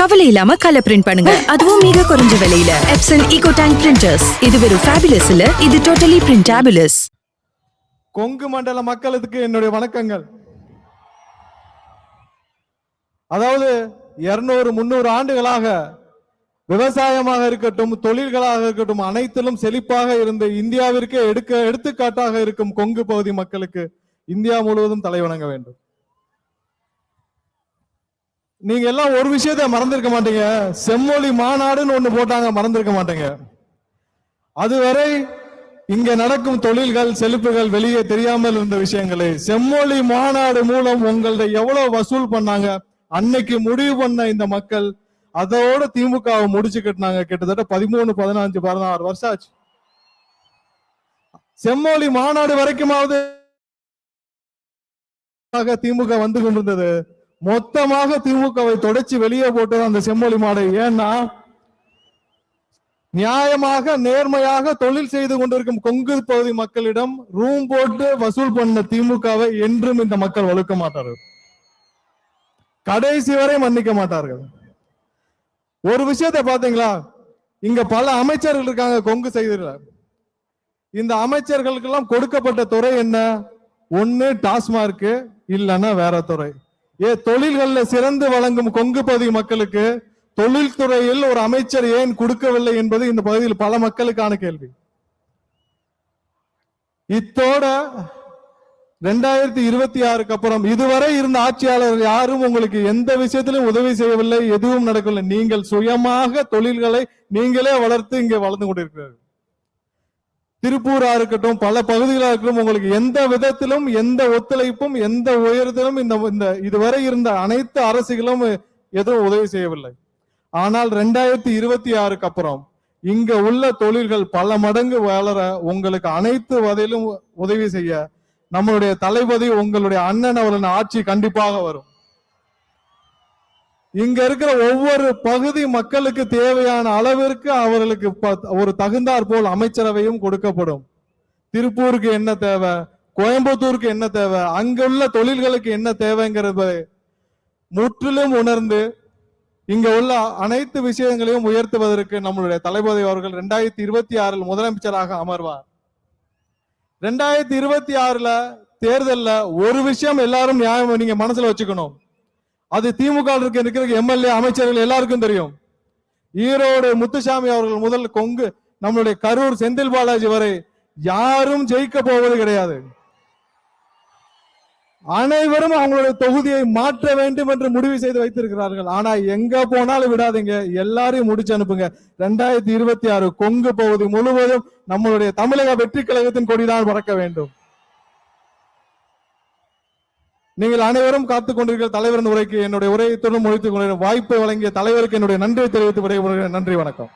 கவலை இல்லாம colour print பண்ணுங்க. அதுவும் மிக குறைஞ்ச விலையில. எப்சன் ஈகோ டேங்க் பிரிண்டர்ஸ் இது வெறும் ஃபேபிலஸ் இல்ல இது டோட்டலி பிரிண்டாபிலஸ் கொங்கு மண்டல மக்களுக்கு என்னுடைய வணக்கங்கள். அதாவது இருநூறு முன்னூறு ஆண்டுகளாக விவசாயமாக இருக்கட்டும் தொழில்களாக இருக்கட்டும் அனைத்திலும் செழிப்பாக இருந்த இந்தியாவிற்கு எடுக்க எடுத்துக்காட்டாக இருக்கும் கொங்கு பகுதி மக்களுக்கு இந்தியா முழுவதும் தலைவணங்க வேண்டும். நீங்க எல்லாம் ஒரு விஷயத்த மறந்திருக்க மாட்டீங்க. செம்மொழி மாநாடுன்னு ஒண்ணு போட்டாங்க மறந்திருக்க மாட்டீங்க. அதுவரை இங்க நடக்கும் தொழில்கள் செழிப்புகள் வெளியே தெரியாமல் இருந்த விஷயங்களை. செம்மொழி மாநாடு மூலம் உங்கள்ட்ட எவ்வளவு வசூல் பண்ணாங்க? அன்னைக்கு முடிவு பண்ண இந்த மக்கள் அதோட திமுகவை முடிச்சு கட்டினாங்க. கிட்டத்தட்ட பதிமூணு பதினஞ்சு பதினாறு வருஷம் ஆச்சு. செம்மொழி மாநாடு வரைக்குமாவது திமுக வந்து கொண்டிருந்தது. மொத்தமாக திமுகவை தொடச்சி வெளியே போட்டது அந்த செம்மொழி மாடை. ஏன்னா நியாயமாக நேர்மையாக தொழில் செய்து கொண்டிருக்கும் கொங்கு பகுதி மக்களிடம் ரூம் போட்டு வசூல் பண்ண திமுகவை என்றும் இந்த மக்கள் வலுக்க மாட்டார்கள். கடைசி வரை மன்னிக்க மாட்டார்கள். ஒரு விஷயத்தை பாத்தீங்களா இங்க பல அமைச்சர்கள் இருக்காங்க கொங்கு செய்தில இந்த அமைச்சர்களுக்கெல்லாம் கொடுக்கப்பட்ட துறை என்ன? ஒன்னு டாஸ்மார்க் இல்லைன்னா வேற துறை. ஏ தொழில்கள்ல சிறந்து வழங்கும் கொங்கு பகுதி மக்களுக்கு தொழில்துறையில் ஒரு அமைச்சர் ஏன் கொடுக்கவில்லை என்பது இந்த பகுதியில் பல மக்களுக்கான கேள்வி. இத்தோட ரெண்டாயிரத்தி இருபத்தி ஆறுக்கு அப்புறம் இதுவரை இருந்த ஆட்சியாளர் யாரும் உங்களுக்கு எந்த விஷயத்திலும் உதவி செய்யவில்லை எதுவும் நடக்கவில்லை. நீங்கள் சுயமாக தொழில்களை நீங்களே வளர்த்து இங்கே வளர்ந்து கொண்டிருக்கிறார்கள். திருப்பூரா இருக்கட்டும் பல பகுதிகளா இருக்கட்டும் உங்களுக்கு எந்த விதத்திலும் எந்த ஒத்துழைப்பும் எந்த உயரத்திலும் இந்த இந்த இதுவரை இருந்த அனைத்து அரசுகளும் எதுவும் உதவி செய்யவில்லை. ஆனால் ரெண்டாயிரத்தி இருபத்தி ஆறுக்கு அப்புறம் இங்க உள்ள தொழில்கள் பல மடங்கு வளர உங்களுக்கு அனைத்து வகையிலும் உதவி செய்ய நம்மளுடைய தளபதி உங்களுடைய அண்ணன் அவரின் ஆட்சி கண்டிப்பாக வரும். இங்க இருக்கிற ஒவ்வொரு பகுதி மக்களுக்கு தேவையான அளவிற்கு அவர்களுக்கு ஒரு தகுந்தாற் போல் அமைச்சரவையும் கொடுக்கப்படும். திருப்பூருக்கு என்ன தேவை? கோயம்புத்தூருக்கு என்ன தேவை? அங்குள்ள தொழில்களுக்கு என்ன தேவைங்கிறது முற்றிலும் உணர்ந்து இங்க உள்ள அனைத்து விஷயங்களையும் உயர்த்துவதற்கு நம்மளுடைய தளபதி அவர்கள் ரெண்டாயிரத்தி இருபத்தி ஆறில் முதலமைச்சராக அமர்வார். ரெண்டாயிரத்தி இருபத்தி ஆறுல தேர்தல்ல ஒரு விஷயம் எல்லாரும் நியாயம் நீங்க மனசுல வச்சுக்கணும். அது திமுக இருக்க இருக்கிற எம்எல்ஏ அமைச்சர்கள் எல்லாருக்கும் தெரியும். ஈரோடு முத்துசாமி அவர்கள் முதல் கொங்கு நம்மளுடைய கரூர் செந்தில் பாலாஜி வரை யாரும் ஜெயிக்க போவது கிடையாது. அனைவரும் அவங்களுடைய தொகுதியை மாற்ற வேண்டும் என்று முடிவு செய்து வைத்திருக்கிறார்கள். ஆனா எங்க போனாலும் விடாதீங்க. எல்லாரையும் முடிச்சு அனுப்புங்க. ரெண்டாயிரத்தி இருபத்தி ஆறு கொங்கு பகுதி முழுவதும் நம்மளுடைய தமிழக வெற்றி கழகத்தின் கொடிதான் பறக்க வேண்டும். நீங்கள் அனைவரும் காத்துக் கொண்டிருக்கிற தலைவரின் உரைக்கு என்னுடைய உரையை தொடர்ந்து முடித்துக் கொண்டிருக்கிற வாய்ப்பை வழங்கிய தலைவருக்கு என்னுடைய நன்றியை தெரிவித்து விடைபெறுகிறேன் நன்றி வணக்கம்.